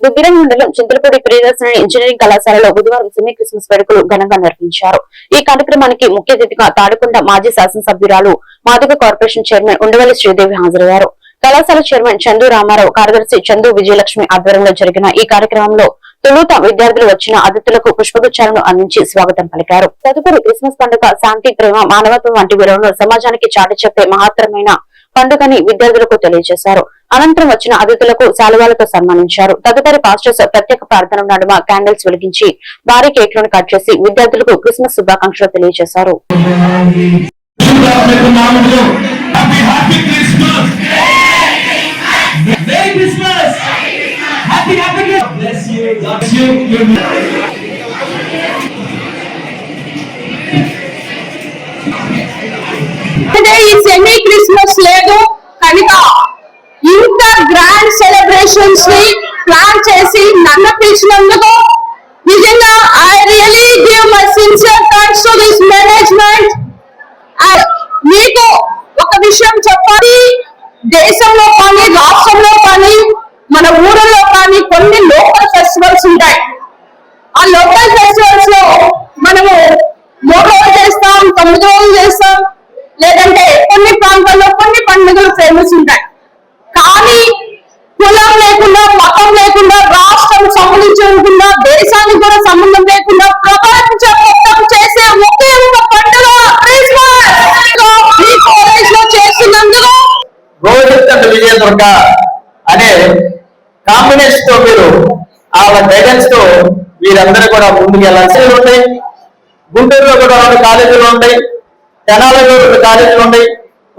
దుబ్బిరం మండలం చింతలపూడి ప్రియదర్శన ఇంజనీరింగ్ కళాశాలలో బుధవారం సెమీ క్రిస్మస్ వేడుకలు ఘనంగా నిర్వహించారు. ఈ కార్యక్రమానికి ముఖ్య అతిథిగా తాడికొండ మాజీ శాసనసభ్యురాలు మాదిగ కార్పొరేషన్ చైర్మన్ ఉండవల్లి శ్రీదేవి హాజరయ్యారు. కళాశాల చైర్మన్ చందు రామారావు కార్యదర్శి చందు విజయలక్ష్మి ఆధ్వర్యంలో జరిగిన ఈ కార్యక్రమంలో తొలుత విద్యార్థులు వచ్చిన అతిథులకు పుష్పగుచ్చాలను అందించి స్వాగతం పలికారు. తదుపరి క్రిస్మస్ పండుగ శాంతి ప్రేమ మానవత్వం వంటి విలువలను సమాజానికి చాటి చెప్పే మహత్తరమైన పండుగని విద్యార్థులకు తెలియజేశారు అనంతరం వచ్చిన అతిథులకు శాలువాలతో సన్మానించారు తదుపరి పాస్టర్స్ ప్రత్యేక ప్రార్థన నడుమ క్యాండిల్స్ వెలిగించి భారీ కేక్లను కట్ చేసి విద్యార్థులకు క్రిస్మస్ శుభాకాంక్షలు తెలియజేశారు మీకు నామములో happy happy Bless you. Bless you. అంటే ఈ సెమీ క్రిస్మస్ లేదు. కనుక ఇంత గ్రాండ్ సెలబ్రేషన్స్ని ప్లాన్ చేసి నన్ను పిలిచినందుకు నిజంగా I really give my sincere thanks to this management మీకు ఒక విషయం చెప్పాలి. దేశంలో కానీ రాష్ట్రంలో కానీ మన ఊరిలో కానీ కొన్ని లోకల్ ఫెస్టివల్స్ ఉంటాయి. ఆ లోకల్ ఫెస్టివల్స్లో మనము మూడు రోజులు చేస్తాం తొమ్మిది రోజులు చేస్తాం లేదంటే కొన్ని ప్రాంతాల్లో కొన్ని పండుగలు ఫేమస్ ఉంటాయి. కానీ కులం లేకుండా మతం లేకుండా రాష్ట్రం సంబంధించకుండా దేశానికి కూడా సంబంధం లేకుండా ప్రపంచం మొత్తం చేసే ఒకే ఒక పండుగ క్రిస్మస్. లో చేస్తున్నందుకు విజయదుర్గ అనే కాంబినేషన్తో మీరు ఆ గైడెన్స్తో మీరందరూ కూడా ముందుకు వెళ్ళాల్సి ఉంటాయి గుంటూరులో కూడా రెండు కాలేజీలు ఉంటాయి. తెనాలలో రెండు కాలేజీలు ఉన్నాయి.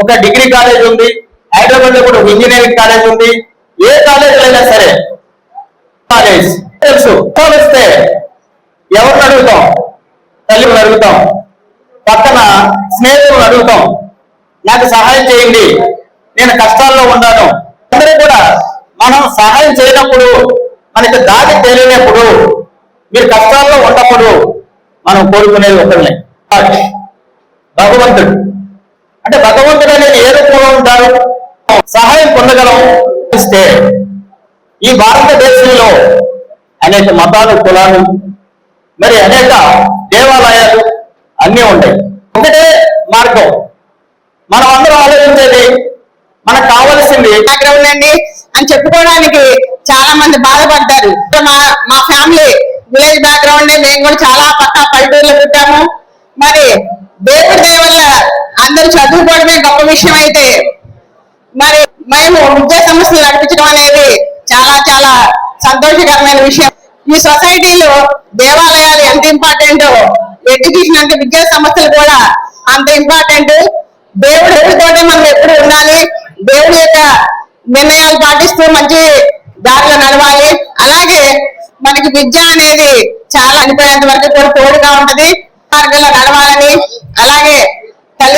ఒక డిగ్రీ కాలేజ్ ఉంది. హైదరాబాద్లో కూడా ఇంజనీరింగ్ కాలేజ్ ఉంది. ఏ కాలేజీలో అయినా సరే కాలేజ్. తెలుసు. వస్తే ఎవరిని అడుగుతాం? తల్లిని అడుగుతాం. పక్కన స్నేహితులను అడుగుతాం. నాకు సహాయం చేయండి. నేను కష్టాల్లో ఉన్నాను. అందరూ కూడా మనం సహాయం చేయనప్పుడు మనకి దారి తెలియనప్పుడు మీరు కష్టాల్లో ఉన్నప్పుడు మనం కోరుకునేది ఒకరిని భగవంతుడు. అంటే భగవంతుడు అనేది ఏ రూపంలో ఉంటారు సహాయం పొందగలం ఇస్తే ఈ భారతదేశంలో అనేక మతాలు కులాలు మరి అనేక దేవాలయాలు అన్నీ ఉంటాయి. ఒకటే మార్గం. మనం అందరం ఆలోచించేది మనకు కావలసింది బ్యాక్గ్రౌండ్ అండి అని చెప్పుకోవడానికి చాలా మంది బాధపడతారు మా మా ఫ్యామిలీ విలేజ్ బ్యాక్గ్రౌండ్ మేము కూడా చాలా పక్క పల్లెటూరులో పుట్టాము. మరి దేవుడి వల్ల అందరూ చదువుకోవడమే గొప్ప విషయం అయితే. మరి మేము విద్యా సంస్థలు నడిపించడం అనేది చాలా చాలా సంతోషకరమైన విషయం. ఈ సొసైటీలో దేవాలయాలు ఎంత ఇంపార్టెంట్ ఎడ్యుకేషన్ అంటే విద్యా సంస్థలు కూడా అంత ఇంపార్టెంట్. దేవుడు దేవుడితోటే మనం ఎప్పుడు ఉండాలి? దేవుడి యొక్క నిర్ణయాలు పాటిస్తూ మంచి దారిలో నడవాలి. అలాగే మనకి విద్య అనేది చాలా అనిపోయేంత వరకు కూడా తోడుగా ఉంటది. మార్గంలో నడవాలని అలాగే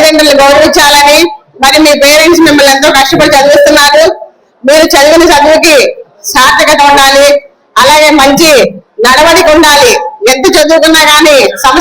తల్లిదండ్రులు గౌరవించాలని మరి మీ పేరెంట్స్ మిమ్మల్ని ఎంతో కష్టపడి చదివిస్తున్నారు. మీరు చదివిన చదువుకి సార్థకత ఉండాలి. అలాగే మంచి నడవడిక ఉండాలి. ఎంత చదువుకున్నా కానీ సంస్కారం